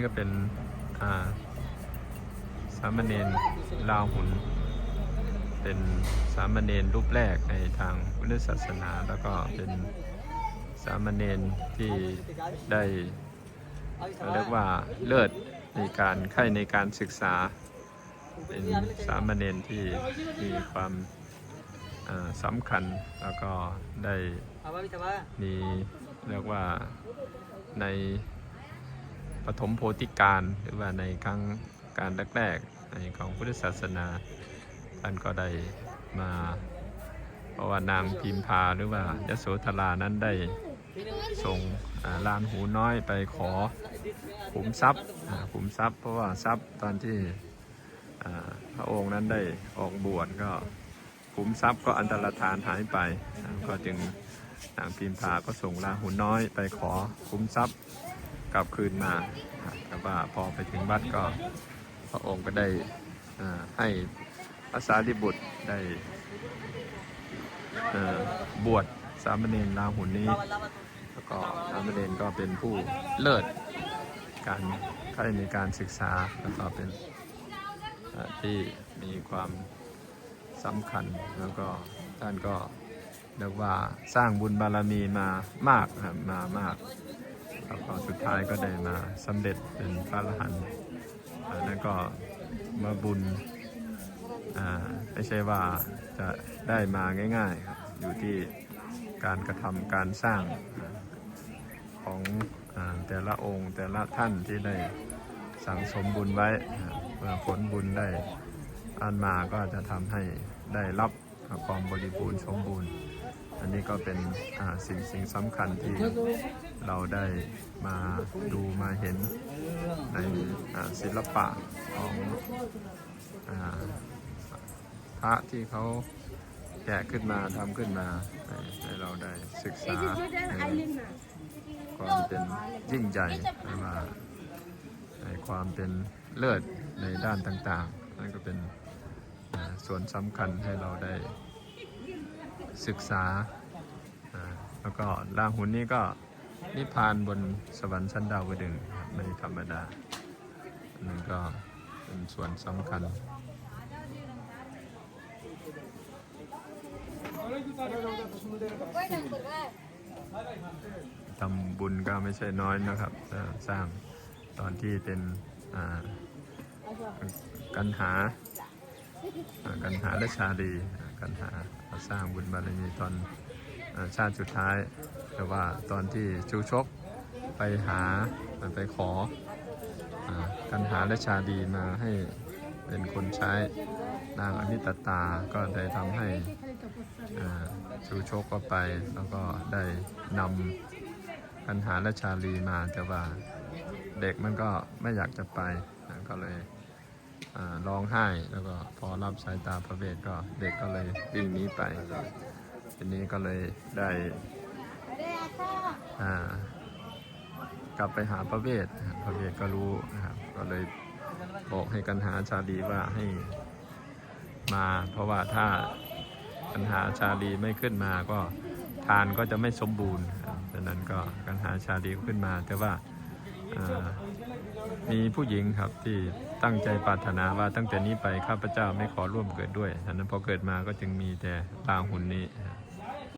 นี่ก็เป็นอ่าสามเณรลาวหุน เป็นสามเณรรูปแรกในทางพุทธศาสนา แล้วก็เป็นสามเณรที่ได้เรียกว่าเลิศในการใคร่ในการศึกษา เป็นสามเณรที่มีความสำคัญแล้วก็ได้มีเรียกว่าใน ฐมโพธิการหรือว่าในครั้งการแรกๆในของพุทธศาสนาท่านก็ได้มาเพราะว่านางพิมพาหรือว่ายโสธรานั้นได้ส่งลานหูน้อยไปขอขุมทรัพย์ขุมทรัพย์ เพราะว่าทรัพย์ตอนที่พระองค์นั้นได้ออกบวชก็ขุมทรัพย์ก็อันตรธานหายไป ก็จึงนางพิมพาก็ส่งลาหุนน้อยไปขอคุ้มทรัพย์ กลับคืนมาแต่ว่าพอไปถึงวัดก็พระองค์ก็ได้ให้พระสารีบุตรได้บวชสามเณรลาหุนนี้แล้วก็สามเณรก็เป็นผู้เลิศการใคร่ในการศึกษาแล้วก็เป็นที่มีความสำคัญแล้วก็ท่านก็เรียกว่าสร้างบุญบารมีมามากมามาก ท้ายก็ได้มาสำเร็จเป็นพระอรหันต์อ่านั่นก็มาบุญอ่าไม่ใช่ว่าจะได้มาง่ายๆครับอยู่ที่การกระทำการสร้างของอาแต่ละองค์แต่ละท่านที่ได้สั่งสมบุญไว้เมื่อผลบุญได้อันมาก็จะทำให้ได้รับความบริบูรณ์สมบูรณ์ อันนี้ก็เป็นสิ่งสิ่งสำคัญที่เราได้มาดูมาเห็นในศิลปะของอพระที่เขาแกะขึ้นมาทำขึ้นมาให้เราได้ศึกษาในความเป็นยิ่งใหญ่และว่าในความเป็นเลิศในด้านต่างๆ นั่นก็เป็นส่วนสำคัญให้เราได้ ศึกษา แล้วก็ลาหุนนี่ก็นิพพานบนสวรรค์ชั้นดาวดึงไม่ธรรมดาอันนั่นก็เป็นส่วนสำคัญทำบุญก็ไม่ใช่น้อยนะครับสร้างตอนที่เป็นกันหา กันหาและชาลีกันหา สร้างบุญบารมีตอนชาติสุดท้าย แต่ว่าตอนที่ชูชกไปหาไปขอกันหาและชาดีมาให้เป็นคนใช้นางอนิตตาก็ได้ทำให้ชูชกก็ไป แล้วก็ได้นำกันหาและชาลีมาแต่ว่าเด็กมันก็ไม่อยากจะไปก็เลย ร้องไห้แล้วก็พอรับสายตาพระเวทก็เด็กก็เลยวิ่งหนีไปทีนี้ก็เลยได้อ่ากลับไปหาพระเวทพระเวทก็รู้ครับก็เลยบอกให้กันหาชาลีว่าให้มา เพราะว่าถ้ากันหาชาลีไม่ขึ้นมาก็ทานก็จะไม่สมบูรณ์ดังนั้นก็กันหาชาลีขึ้นมา แต่ว่า มีผู้หญิงครับที่ตั้งใจปรารถนาว่าตั้งแต่นี้ไปข้าพเจ้าไม่ขอร่วมเกิดด้วยฉะนั้นพอเกิดมาก็จึงมีแต่ตางหุ่นนี้